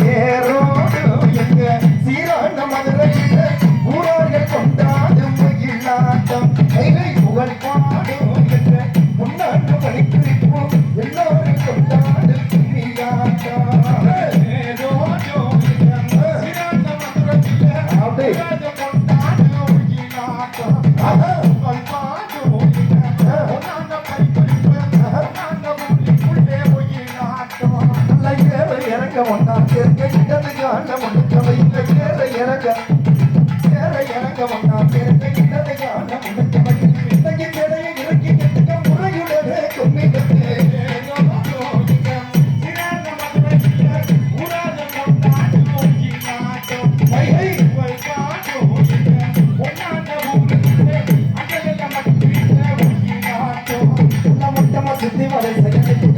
தேரோடு இறங்க ஒன்றான் தெற்க இடது காண்ட முன்னுக்கு வைத்த ஏற இறங்க ஏற இறங்க ஒன்றான் தெற்க இடது காண்ட முன்னுக்கு வைத்த பின்னகி திரையை இறக்கி கெட்டுக்க முறையுடனே கும்மிடத்து ஹை வரை செய்ய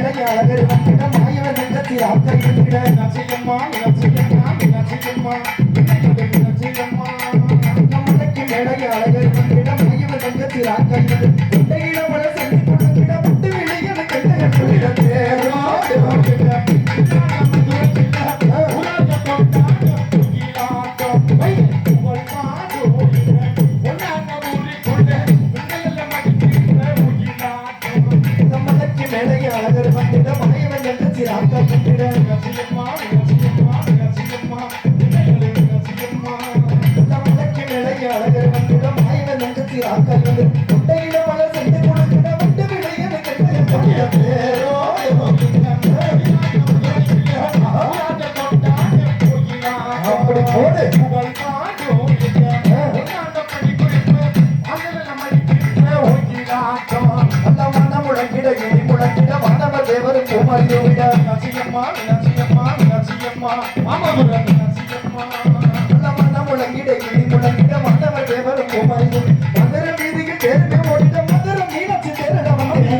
முளைக்கு மேலே அழகர் வந்திட மாயவன் நெஞ்சத்தில் ஆக்கையிட முளைக்கு மேலே அழகர் வந்திட மாயவன் நெஞ்சத்தில் ஆக்கையிட உண்டையிட மலை செஞ்சு கொடுத்திட முட்டு விழியன மேலே அழகர் வந்திட மாயவன் நெஞ்சத்தில் ஆக்கையிட முளைக்கு மேலே அழகர் வந்திட மாயவன் நெஞ்சத்தில் ஆக்கையிட உண்டையிட மலை செஞ்சு கொடுத்திட முட்டு விழியன கண்ட சொல்லிட தேவோ அப்படி போடு. நல்ல மன முழங்கிட இடி முழங்கிட மாணவ தேவர் குமாரி விட நல்ல மன முழங்கிட இடி முழங்கிட மாணவ தேவர் குமாரி மதுர வீதியில் தேர்வே ஓடிட மதுர மீனாட்சி தேரட வந்து